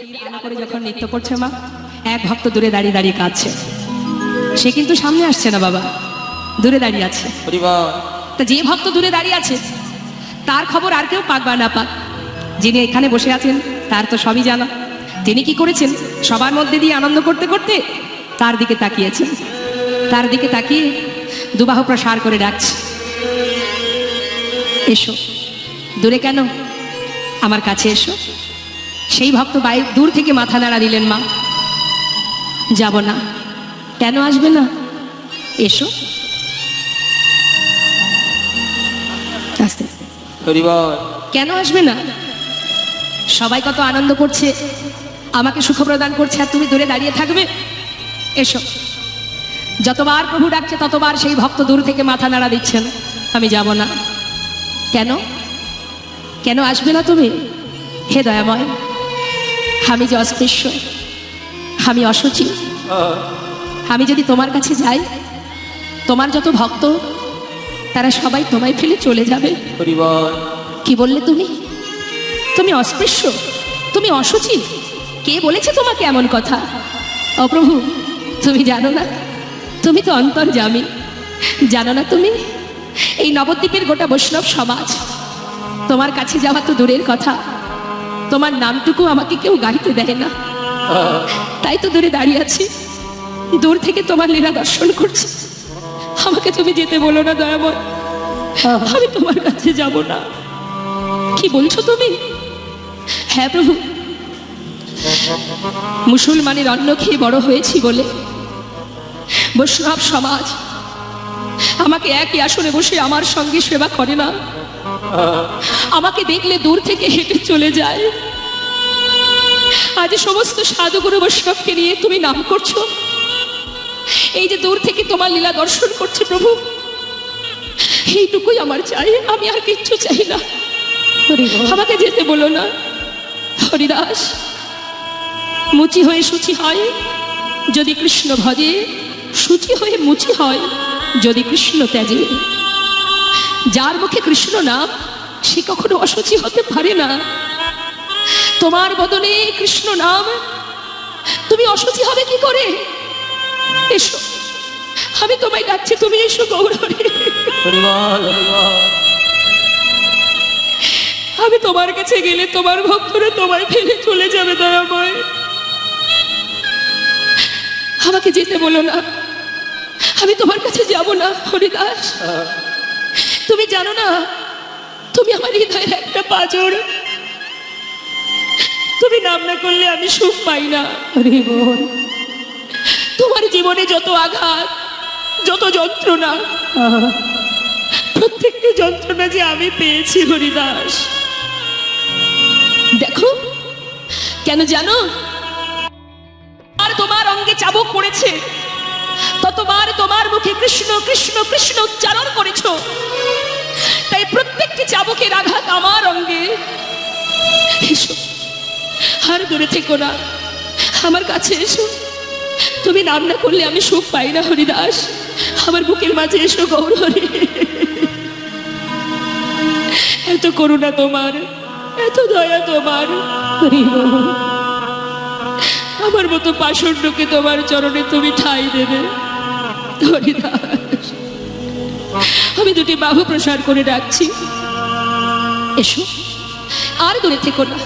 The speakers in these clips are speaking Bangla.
আলো করে যখন নৃত্য করছে মা এক ভক্ত দূরে দাঁড়িয়ে দাঁড়িয়ে কাঁদছে। সে কিন্তু সামনে আসছে না বাবা দূরে দাঁড়িয়ে আছে। তা যে ভক্ত দূরে দাঁড়িয়ে আছে তার খবর আর কেউ পাক বা না পাক। যিনি এখানে বসে আছেন তার তো সবই জানা। তিনি কি করেছেন? সবার মধ্যে দিয়ে আনন্দ করতে করতে তার দিকে তাকিয়েছেন তার দিকে তাকিয়ে দুবাহ প্রসার করে ডাকছে। এসো। দূরে কেন? আমার কাছে এসো। সেই ভক্ত বাইরে দূর থেকে মাথা নাড়া দিলেন মা। যাব না। কেন আসবে না? এসো। কেন আসবে না? সবাই কত আনন্দ করছে। আমাকে সুখ প্রদান করছে আর তুমি দূরে দাঁড়িয়ে থাকবে। এসো। যতবার প্রভু ডাকছে ততবার সেই ভক্ত দূর থেকে মাথা নাড়া দিচ্ছেন। আমি যাব না। কেন? কেন আসবে না তুমি? হে দয়াময়। আমি যে অস্পৃশ্য আমি অসুচি আমি যদি তোমার কাছে যাই তোমার যত ভক্ত তারা সবাই তোমায় ফেলে চলে যাবে। কি বললে তুমি? তুমি অস্পৃশ্য তুমি অসুচি। কে বলেছে তোমাকে এমন কথা? অপ্রভু তুমি জানো না? তুমি তো অন্তর্জামী জানো না তুমি? এই নবদ্বীপের গোটা বৈষ্ণব সমাজ তোমার কাছে যাওয়া তো দূরের কথা। তোমার নামটুকু আমাকে কেউ গাইতে দেয় না। তাই তো দূরে দাঁড়িয়ে আছি। দূর থেকে তোমার লীলা দর্শন করছি। আমাকে তুমি যেতে বলো না, দয়াময়। আমি তোমার কাছে যাব না। কি বলছো তুমি? হ্যাঁ প্রভু। মুসলমানের অন্ন খেয়ে বড় হয়েছি বলে। বৈষ্ণব সমাজ আমাকে একই আসনে বসে আমার সঙ্গে সেবা করে না। আমাকে দেখলে দূর থেকে হেঁটে চলে যায়। আজ সমস্ত সাধুগুরু বৈষ্ণবকে নিয়ে তুমি নাম করছ। এই যে দূর থেকে তোমার লীলা দর্শন করছে প্রভু, এইটুকুই আমার চাই, আমি আর কিচ্ছু চাই না। আমাকে যেতে বলো না, হরিদাস। মুচি হয়ে সুচি হয়, যদি কৃষ্ণ ভজে, সুচি হয়ে মুচি হয় যদি কৃষ্ণ ত্যাজে যার মুখে কৃষ্ণ নাম সে কখনো অসুচি হতে পারে না। তোমার বদনে কৃষ্ণ নাম তুমি অসুচি হবে কি করে? এসো আমি তোমায় ডাকছি তুমি এসো গৌরী হরিবল হরিবল। আমি তোমার কাছে গেলে তোমার ভক্তরা তোমায় ফেলে চলে যাবে দয়াময়। আমাকে যেতে বলো না। আমি তোমার কাছে যাব না, হরিদাস। তুমি জানো না, তুমি আমার হৃদয়ের একটা পাজর। তুমি নাম না করলে আমি সুখ পাই না। তোমার জীবনে যত আঘাত, যত যন্ত্রণা, প্রত্যেকটি যন্ত্রণা যে আমি পেয়েছি, হরিদাস। দেখো, কেন জানো? আর তোমার অঙ্গে চাবুক পড়েছে। ততবার তোমার মুখে কৃষ্ণ কৃষ্ণ কৃষ্ণ উচ্চারণ করেছ। তাই প্রত্যেকটি চাবুকের আঘাত আমার অঙ্গে। আর দূরে থেকো না। আমার কাছে এসো। তুমি নাম না করলে আমি সুখ পাই না, হরিদাস। আমার বুকের মাঝে এসো, গৌরহরি। এত করুণা তোমার, এত দয়া তোমার। আমার মতো পাষণ্ডকে তোমার চরণে তুমি ঠাই দেবে। হরিদাস আমি দুটি বাহু প্রসার করে ডাকছি। এসো। আর দূরে থেকো না।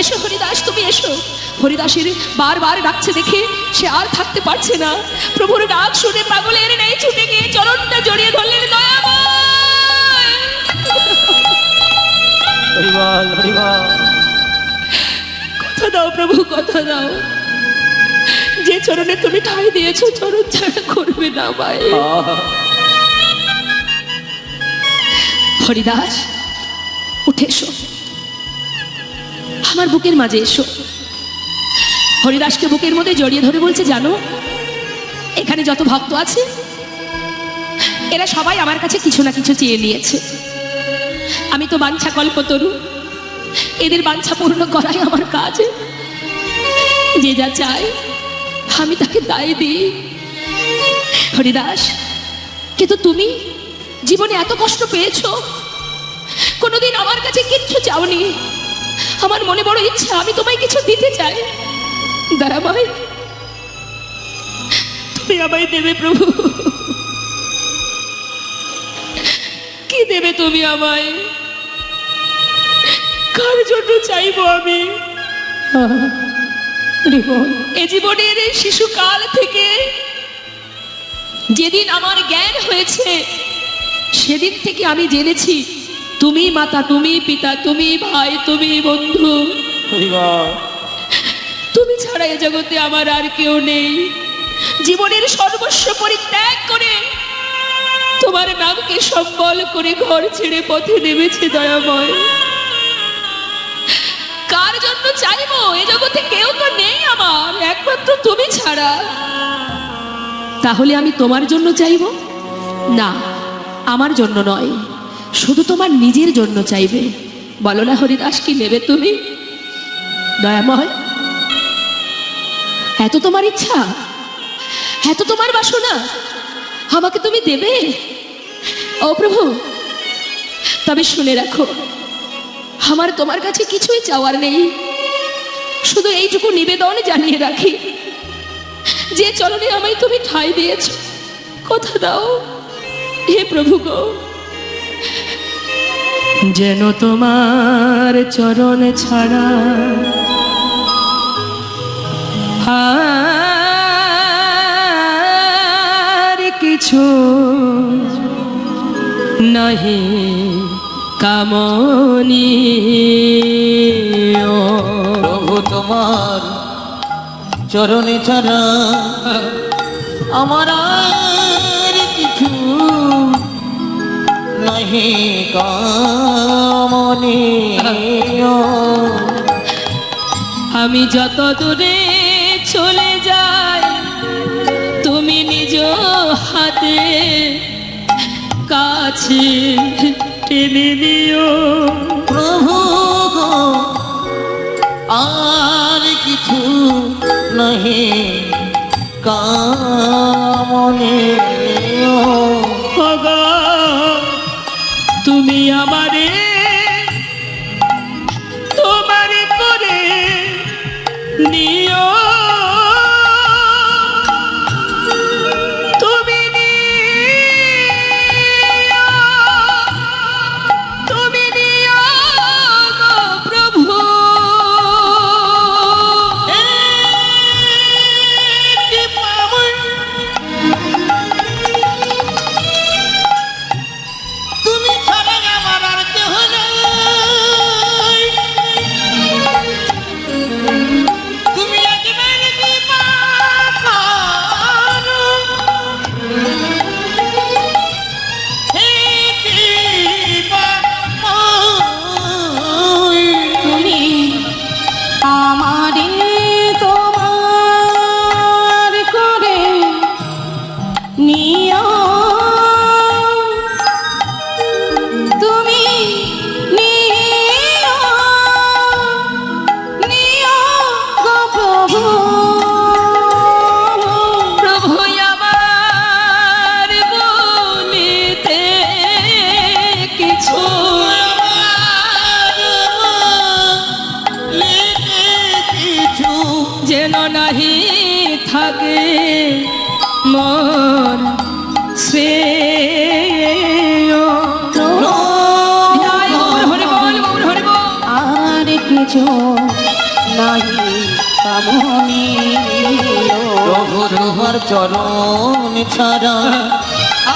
এসো হরিদাস তুমি এসো। হরিদাসের বারবার ডাকছে দেখে সে আর থাকতে পারছে না। প্রভুর ডাক শুনে পাগলের নেই ছুটে গিয়ে চরণটা জড়িয়ে ধরলেন কথা দাও প্রভু কথা দাও। যে চরণে তুমি ঠাই দিয়েছ চরণ ছাড়া করবে না মায়ে হরিদাস উঠে এসো। আমার বুকের মাঝে এসো। হরিদাসকে বুকের মধ্যে জড়িয়ে ধরে বলছে জানো এখানে যত ভক্ত আছে এরা সবাই আমার কাছে কিছু না কিছু চেয়ে নিয়েছে। আমি তো বাঞ্ছা কল্প তরু এদের বাঞ্ছা পূর্ণ করাই আমার কাজ। যে যা চায় আমি তাকে দায় দিই। হরিদাস, কিন্তু তুমি জীবনে এত কষ্ট পেয়েছ। কোনোদিন আমার কাছে কিচ্ছু চাওনি। আমার মনে বড় ইচ্ছা, আমি তোমায় কিছু দিতে চাই। দয়াময় তুমি আমায় দেবে প্রভু। কি দেবে তুমি আমায়? কার জন্য চাইব আমি? এ জীবনের এই শিশুকাল থেকে যেদিন আমার জ্ঞান হয়েছে, সেদিন থেকে আমি জেনেছি, তুমি মাতা, তুমি পিতা, তুমি ভাই, তুমি বন্ধু। তুমি ছাড়া এ জগতে আমার আর কেউ নেই। জীবনের সর্বস্ব পরিত্যাগ করে তোমার নামকে সম্বল করে ঘর ছেড়ে পথে নেমেছে দয়াময়। কার জন্য চাইব? এ জগতে কেউ তো নেই আমার, একমাত্র তুমি ছাড়া। তাহলে আমি তোমার জন্য চাইব? না, আমার জন্য নয়, শুধু তোমার নিজের জন্য চাইবে। বলো না হরিদাস, কি নেবে তুমি? দয়াময় এত তোমার ইচ্ছা? এত তোমার বাসনা? আমাকে তুমি দেবে? ও প্রভু, তবে শুনে রাখো আমার তোমার কাছে কিছুই চাওয়ার নেই। শুধু এইটুকু নিবেদন জানিয়ে রাখি। যে চরণে আমায় তুমি ঠাঁই দিয়েছ, কথা দাও। হে প্রভু গো। যেন তোমার চরণ ছাড়া আর কিছু নহে। কামনি। প্রভু তোমার চরণে ছাড়া আমার আর কিছু নাহি কামনে। আমি যত দূরে চলে যাই তুমি নিজ হাতে কাছে টেনে নিও প্রভু আর কিছু নহে কামনে তুমি আমারে নাহি থাকে মন শ্রেয়। জয় গৌর হরি বল, গৌর হরি বল। আর কিছু নাহি কামনি প্রভু তোমার চরণ ছাড়া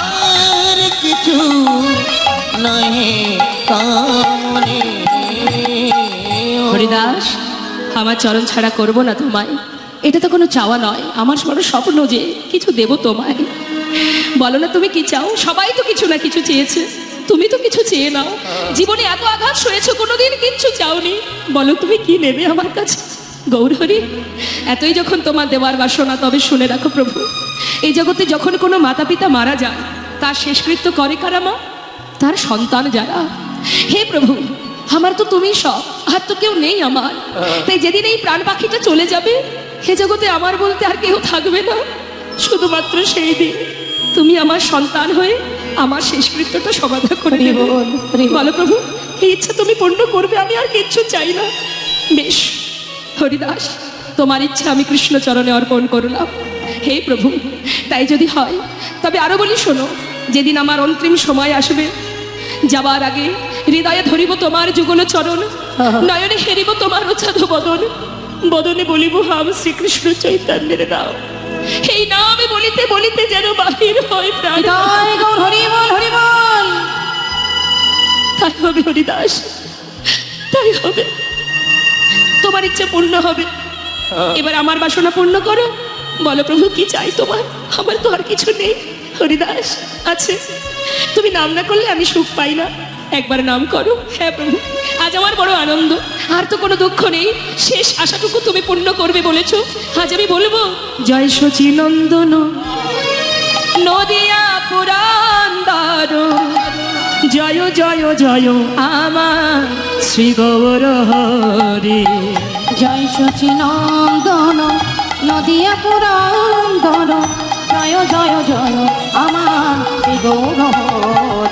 আর কিছু নাই কামনে হরিদাস আমার চরণ ছাড়া করব না তোমায়। এটা তো কোনো চাওয়া নয়। আমার বড় স্বপ্ন যে কিছু দেব তোমায়। বলো না তুমি কি চাও? সবাই তো কিছু না কিছু চেয়েছে। তুমি তো কিছু চেয়ে নাও। জীবনে এত আঘাত সয়েছো কোনোদিন কিচ্ছু চাওনি। বলো তুমি কি নেবে আমার কাছে? গৌরহরি এতই যখন তোমার দেওয়ার বাসনা তবে শুনে রাখো প্রভু। এই জগতে যখন কোনো মাতা পিতা মারা যায় তার শেষকৃত্য করে কারা মা? তার সন্তান যারা। হে প্রভু আমার তো তুমি সব আর তো কেউ নেই আমার। তাই যেদিন এই প্রাণ পাখিটা চলে যাবে হে জগতে আমার বলতে আর কেউ থাকবে না। শুধুমাত্র সেই দিন। তুমি আমার সন্তান হয়ে আমার শেষকৃত্যটা সমাধা করে দেবে। বল, বল। বলো প্রভু এই ইচ্ছা তুমি পূর্ণ করবে আমি আর কিচ্ছু চাই না। বেশ হরিদাস তোমার ইচ্ছা আমি কৃষ্ণচরণে অর্পণ করলাম। হে প্রভু তাই যদি হয় তবে আরও বলি শোনো যেদিন আমার অন্তিম সময় আসবে যাবার আগে হৃদয়ে ধরিব তোমার যুগল চরণ নয়নে হেরিব তোমার উচ্ছাদ বদন। বদনে বলিব হাম শ্রীকৃষ্ণ চৈতন্যের নাম। এই নামে বলিতে বলিতে যেন বাহির হয় প্রাণ। তাই হবে হরিদাস তাই হবে। তোমার ইচ্ছা পূর্ণ হবে। এবার আমার বাসনা পূর্ণ করো। বলো প্রভু কি চাই তোমার? আমার তো আর কিছু নেই। হরিদাস আছে। তুমি নাম না করলে আমি সুখ পাই না। একবার নাম করো। হ্যাঁ প্রভু, আজ আমার বড় আনন্দ। আর তো কোনো দুঃখ নেই। শেষ আশাটুকু তুমি পূর্ণ করবে বলেছ। আজ আমি বলব, জয় শচী নন্দন। নদিয়া পুরান্দার জয় জয় জয় আমার শ্রী গৌর হরে জয় শচী নন্দন, নদিয়া পুরন্দর জয় জয় জয় আমার শ্রী গৌর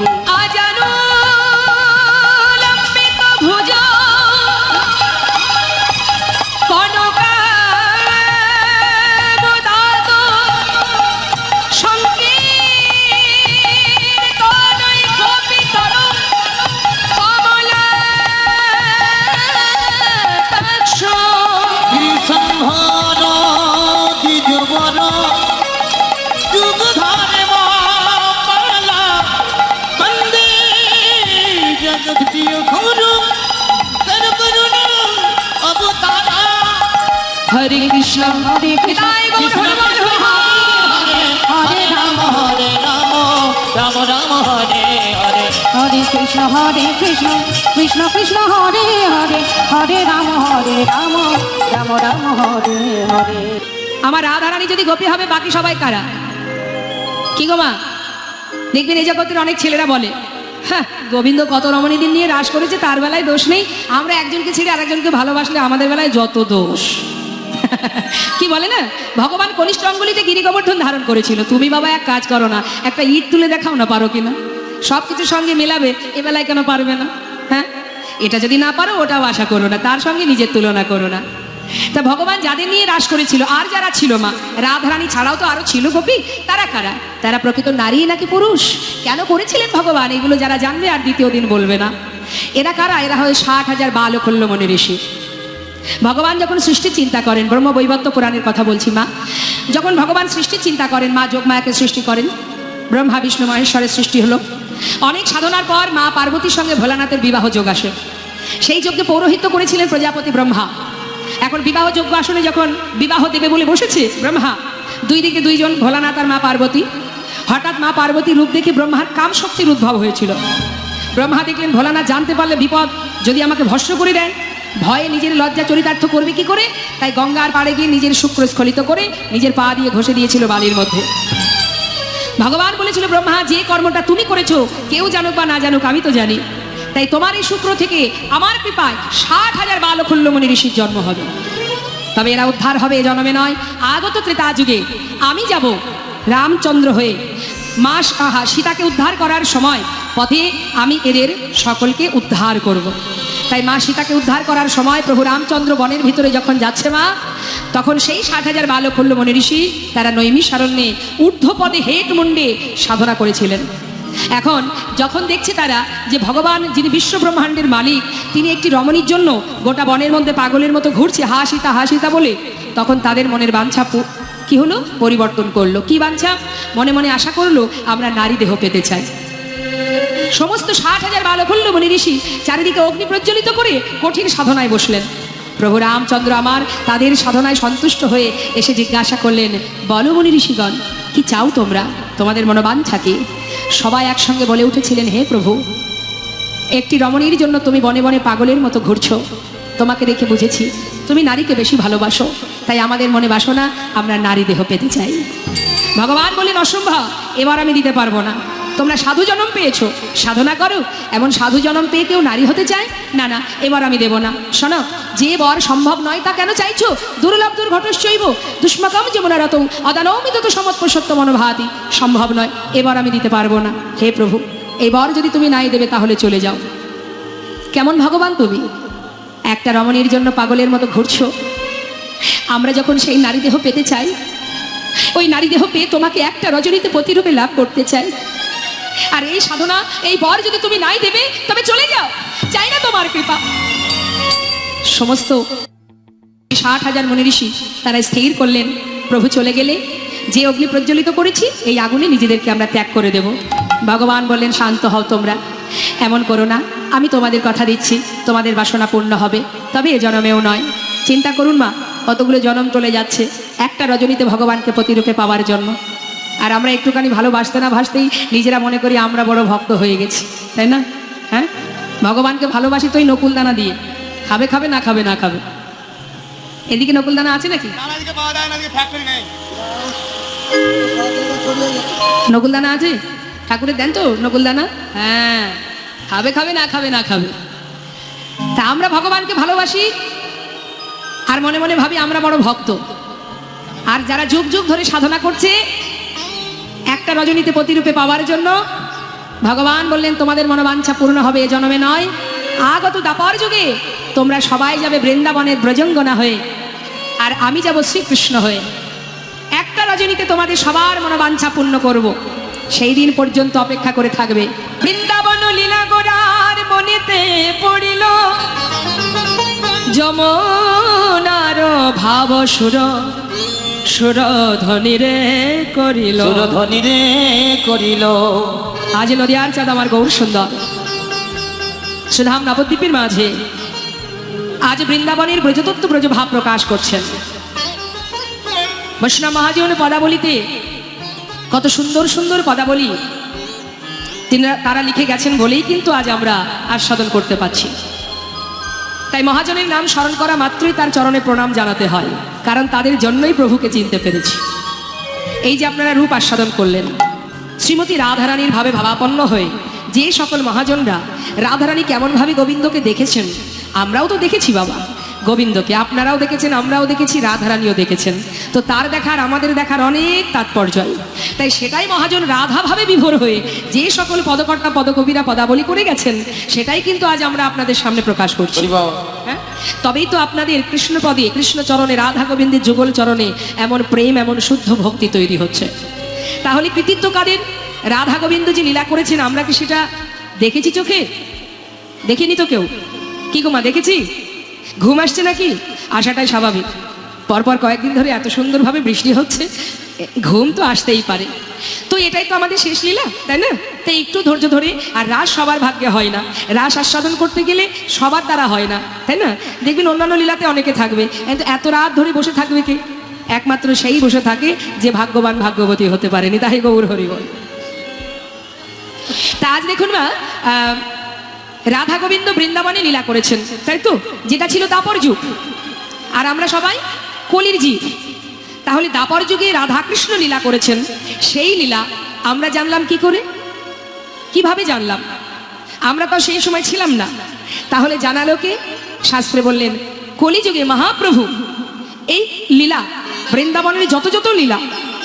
কৃষ্ণ হরে কৃষ্ণ কৃষ্ণ কৃষ্ণ হরে হরে হরে রাম হরে রাম রাম রাম, হরে হরে। আমার রাধারানী যদি গোপী হবে, বাকি সবাই কারা? কি গো মা? দেখবেন এই জগতের অনেক ছেলেরা বলে হ্যাঁ গোবিন্দ কত রমণী দিন নিয়ে রাস করেছে, তার বেলায় দোষ নেই। আমরা একজনকে ছেড়ে আরেকজনকে ভালোবাসলে আমাদের বেলায় যত দোষ। কি বলে না? ভগবান কনিষ্ঠ অঙ্গুলিতে গিরি গোবর্ধন ধারণ করেছিল। তুমি বাবা, এক কাজ করো না, একটা ইট তুলে দেখাও না পারো কিনা। সব কিছুর সঙ্গে মেলাবে, এ বেলায় কেন পারবে না? হ্যাঁ? এটা যদি না পারো, ওটাও আশা করো না। তার সঙ্গে নিজের তুলনা করো না। তা ভগবান যাদের নিয়ে রাস করেছিল, আর যারা ছিল মা, রাধারানী ছাড়াও তো আরও ছিল গোপী, তারা কারা? তারা প্রকৃত নারী নাকি পুরুষ? কেন করেছিলেন ভগবান? এগুলো যারা জানবে আর দ্বিতীয় দিন বলবে না। এরা কারা? এরা হয় ষাট হাজার বাল মনে ঋষি ভগবান যখন সৃষ্টি চিন্তা করেন, ব্রহ্ম বৈবত্য পুরাণের কথা বলছি মা, যখন ভগবান সৃষ্টি চিন্তা করেন, মা যোগমায়াকে সৃষ্টি করেন, ব্রহ্মা, বিষ্ণু, মহেশ্বরের সৃষ্টি হলো। অনেক সাধনার পর মা পার্বতীর সঙ্গে ভোলানাথের বিবাহ যোগ আসে। সেই যজ্ঞে পৌরোহিত্য করেছিলেন প্রজাপতি ব্রহ্মা। এখন বিবাহ যোগ্য আসনে যখন বিবাহ দেবে বলে বসেছে ব্রহ্মা, দুই দিকে দুইজন ভোলানাথ আর মা পার্বতী। হঠাৎ মা পার্বতীর রূপ দেখে ব্রহ্মার কাম শক্তির উদ্ভব হয়েছিল। ব্রহ্মা দেখলেন, ভোলানাথ জানতে পারলে বিপদ, যদি আমাকে ভস্ম করে দেন, ভয়ে নিজের লজ্জা চরিতার্থ করবে কি করে? তাই গঙ্গার পাড়ে গিয়ে নিজের শুক্র স্খলিত করে নিজের পা দিয়ে ঘষে দিয়েছিল বালির মধ্যে। ভগবান বলেছিল, ব্রহ্মা, যে কর্মটা তুমি করেছ, কেউ জানুক বা না জানুক, আমি তো জানি। তাই তোমার এই শুক্র থেকে আমার কৃপায় ষাট হাজার বালকুল্যমণি ঋষির জন্ম হবে। তবে এরা উদ্ধার হবে জন্মে নয়, আগত ত্রেতা যুগে। আমি যাব রামচন্দ্র হয়ে মা আহা, সীতাকে উদ্ধার করার সময় পথে আমি এদের সকলকে উদ্ধার করব। তাই মা সীতাকে উদ্ধার করার সময় প্রভু রামচন্দ্র বনের ভিতরে যখন যাচ্ছে মা, তখন সেই ষাট হাজার বালকুল্য মনি ঋষি, তারা নৈমিষারণ্যে ঊর্ধ্বপদে হেট মুন্ডে সাধনা করেছিলেন এখন যখন দেখছে তারা যে ভগবান যিনি বিশ্ব ব্রহ্মাণ্ডের মালিক, তিনি একটি রমণীর জন্য গোটা বনের মধ্যে পাগলের মতো ঘুরছে, হা সীতা হা সীতা বলে, তখন তাদের মনের বাঞ্ছা কি হলো? পরিবর্তন করল। কি বাঞ্ছা মনে মনে আশা করল, আমরা নারী দেহ পেতে চাই। সমস্ত ষাট হাজার বালকুল্য মনি ঋষি চারিদিকে অগ্নি প্রজ্বলিত করে কঠিন সাধনায় বসলেন। প্রভু রামচন্দ্র আমার তাদের সাধনায় সন্তুষ্ট হয়ে এসে জিজ্ঞাসা করলেন বলো মনি ঋষিগণ, কি চাও তোমরা? তোমাদের মনোবাঞ্ছা কি? সবাই একসঙ্গে বলে উঠেছিলেন, হে প্রভু, একটি রমণীর জন্য তুমি বনে বনে পাগলের মতো ঘুরছ। তোমাকে দেখে বুঝেছি, তুমি নারীকে বেশি ভালোবাসো। তাই আমাদের মনে বাসনা, আমরা নারী দেহ পেতে চাই। ভগবান বলেন, অসম্ভব, এবার আমি দিতে পারব না। তোমরা সাধু জনম পেয়েছ, সাধনা করো। এমন সাধু জনম পেয়ে কেউ নারী হতে চায়? না না, এবার আমি দেব না। শোনো, যে বর সম্ভব নয় তা কেন চাইছো? দুর্লভ দুর্ঘটস্যইব দুষ্মকম যমুনারত অদানৌমিত তো সমৎপসত্য মনোভাতি সম্ভব নয়, এবার আমি দিতে পারব না। হে প্রভু, এই বর যদি তুমি নাই দেবে, তাহলে চলে যাও। কেমন ভগবান তুমি? একটা রমণীর জন্য পাগলের মতো ঘুরছো। আমরা যখন সেই নারী দেহ পেতে চাই, ওই নারী দেহ পেয়ে তোমাকে একটা রজনীতে প্রতিরূপে লাভ করতে চাই। আর এই সাধনা, এই বর যদি তুমি নাই দেবে, তবে চলে যাও। চাই না তোমার কৃপা। সমস্ত ষাট হাজার মনি ঋষি তারা স্থির করলেন। প্রভু চলে গেলে যে অগ্নি প্রজ্বলিত করেছি, এই আগুনে নিজেদেরকে আমরা ত্যাগ করে দেব। ভগবান বললেন, শান্ত হও তোমরা। এমন করো না। আমি তোমাদের কথা দিচ্ছি। তোমাদের বাসনা পূর্ণ হবে। তবে এ জনমেও নয়। চিন্তা করুন মা কতগুলো জনম চলে যাচ্ছে। একটা রজনীতে ভগবানকে প্রতিরূপে পাওয়ার জন্য আর আমরা একটুখানি ভালোবাসতে না ভাসতেই নিজেরা মনে করি আমরা বড় ভক্ত হয়ে গেছি। তাই না? হ্যাঁ? ভগবানকে ভালোবাসি তো ওই নকুলদানা দিয়ে। খাবে খাবে, না খাবে না খাবে। এদিকে নকুলদানা আছে নাকি? নকুলদানা আছে? ঠাকুরের দেন তো নকুলদানা হ্যাঁ। খাবে খাবে, না খাবে না খাবে। তা আমরা ভগবানকে ভালোবাসি। আর মনে মনে ভাবি আমরা বড় ভক্ত। আর যারা যুগ যুগ ধরে সাধনা করছে, একটা রজনীতে প্রতিরূপে পাওয়ার জন্য ভগবান বললেন, তোমাদের মনোবাঞ্ছা পূর্ণ হবে, এ জন্মে নয়। আগত দাপর যুগে তোমরা সবাই যাবে বৃন্দাবনের ব্রজঙ্গনা হয়ে। আর আমি যাব শ্রীকৃষ্ণ হয়ে। একটা রজনীতে তোমাদের সবার মনোবাঞ্ছা পূর্ণ করব। সেই দিন পর্যন্ত অপেক্ষা করে থাকবে। বৃন্দাবন লীলা গোড়ার মনেতে পড়িল। যমনার ভাব সুর সুর ধ্বনি রে করিল। সুরধ্বনি রে করিল। আজ নদিয়ার চাঁদ আমার গৌর সুন্দর। সুধাম নবদ্বীপের মাঝে আজ বৃন্দাবনের ব্রজতত্ত্ব ব্রজভাব প্রকাশ করছেন। বৈষ্ণব মহাজীবনের পদাবলিতে কত সুন্দর সুন্দর পদাবলী তিনি তারা লিখে গেছেন বলেই কিন্তু আজ আমরা আস্বাদন করতে পারছি। তাই মহাজনের নাম স্মরণ করা মাত্রই তার চরণে প্রণাম জানাতে হয়, কারণ তাদের জন্যই প্রভুকে চিনতে পেরেছি। এই যে আপনারা রূপ আস্বাদন করলেন, শ্রীমতী রাধারানীর ভাবে ভাবাপন্ন হয়ে যে সকল মহাজনরা রাধারানী কেমনভাবে গোবিন্দকে দেখেছেন, আমরাও তো দেখেছি বাবা। গোবিন্দকে আপনারাও দেখেছেন আমরাও দেখেছি রাধারানীও দেখেছেন। তো তার দেখার আমাদের দেখার অনেক তাৎপর্য তাই সেটাই মহাজন রাধাভাবে বিভোর হয়ে যে সকল পদকর্তা পদকবিরা পদাবলী করে গেছেন সেটাই কিন্তু আজ আমরা আপনাদের সামনে প্রকাশ করছি। হ্যাঁ? তবেই তো আপনাদের কৃষ্ণপদে কৃষ্ণচরণে রাধা গোবিন্দের যুগল চরণে এমন প্রেম এমন শুদ্ধ ভক্তি তৈরি হচ্ছে। তাহলে কৃতিত্ব কাদের? রাধা গোবিন্দ যে লীলা করেছেন আমরা কি সেটা দেখেছি চোখে? দেখিনি তো কেউ? কি গো মা দেখেছি? ঘুম আসছে নাকি? আসাটাই স্বাভাবিক। পরপর কয়েকদিন ধরে এত সুন্দরভাবে বৃষ্টি হচ্ছে ঘুম তো আসতেই পারে। তো এটাই তো আমাদের শেষ লীলা তাই না? তাই একটু ধৈর্য ধরে আর রাস সবার ভাগ্যে হয় না। রাস আস্বাদন করতে গেলে সবার দ্বারা হয় না তাই না? দেখবেন অন্যান্য লীলাতে অনেকে থাকবে। কিন্তু এত রাত ধরে বসে থাকবে কে? একমাত্র সেই বসে থাকে যে ভাগ্যবান ভাগ্যবতী হতে পারেনি। তাই গৌর হরিবল তা আজ দেখুন আহ, রাধা গোবিন্দ বৃন্দাবনে লীলা করেছেন, তাই তো? যেটা ছিল দাপর যুগ। আর আমরা সবাই কলির জীব। তাহলে দাপর যুগে রাধাকৃষ্ণ লীলা করেছেন, সেই লীলা আমরা জানলাম কি করে? কীভাবে জানলাম? আমরা তো সেই সময় ছিলাম না। তাহলে জানালোকে শাস্ত্রে বললেন, কলিযুগে মহাপ্রভু, এই লীলা, বৃন্দাবনের যত যত লীলা,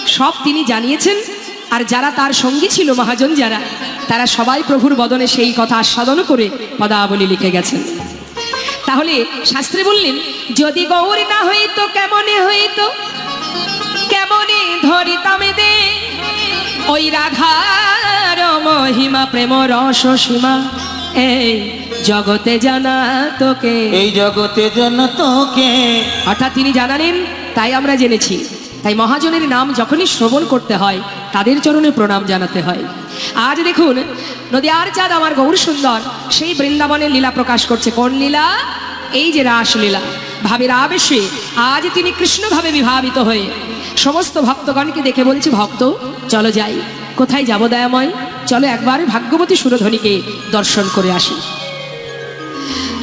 সব তিনি জানিয়েছেন। আর যারা তার সঙ্গী ছিল মহাজন যারা তারা সবাই প্রভুর বদনে সেই কথা আস্বাদন করে পদাবলী লিখে গেছেন। তাহলে শাস্ত্রে বললেন যদি গৌর না হইতো কেমনে হইতো? কেমনে ধরিতামে দে? ওই রাধার মহিমা প্রেম রস সীমা এই জগতে জানা তোকে। এই জগতে জানা তোকে। অর্থাৎ তিনি জানালেন তাই আমরা জেনেছি। তাই মহাজনের নাম যখনই শ্রবণ করতে হয় তাদের চরণে প্রণাম জানাতে হয়। আজ দেখুন, নদীয়ার চাঁদ আমার গৌর সুন্দর। সেই বৃন্দাবনের লীলা প্রকাশ করছে। কোন লীলা? এই যে রাসলীলা। ভাবির আবেশে আজ তিনি কৃষ্ণভাবে বিভাবিত হয়ে সমস্ত ভক্তগণকে দেখে বলছি, ভক্ত, চলো যাই। কোথায় যাব দয়াময়? চলো একবার ভাগ্যবতী সুরধ্বনিকে দর্শন করে আসি।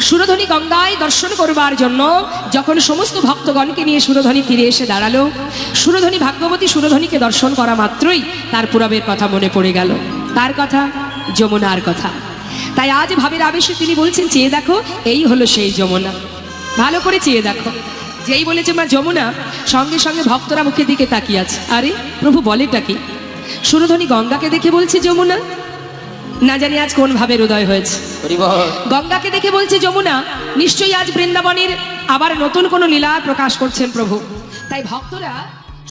সুরধ্বনি গঙ্গায় দর্শন করবার জন্য যখন সমস্ত ভক্তগণকে নিয়ে সুরধ্বনি ফিরে এসে দাঁড়াল, সুরধ্বনি ভাগ্যবতী সুরধ্বনিকে দর্শন করা মাত্রই তার পুরবের কথা মনে পড়ে গেল। তার কথা? যমুনার কথা। তাই আজ ভাবের আবেশে তিনি বলছেন, চেয়ে দেখো, এই হলো সেই যমুনা। ভালো করে চেয়ে দেখো। যেই বলেছে, মা, যমুনা, সঙ্গে সঙ্গে ভক্তরা মুখের দিকে তাকিয়ে আছে। আরে, প্রভু বলেটা কি? সুরধ্বনি গঙ্গাকে দেখে বলছে, যমুনা না জানি আজ কোন ভাবে হৃদয় হয়েছে। গঙ্গাকে দেখে বলছে যমুনা নিশ্চয়ই আজ বৃন্দাবনের আবার নতুন কোনো লীলা প্রকাশ করছেন প্রভু। তাই ভক্তরা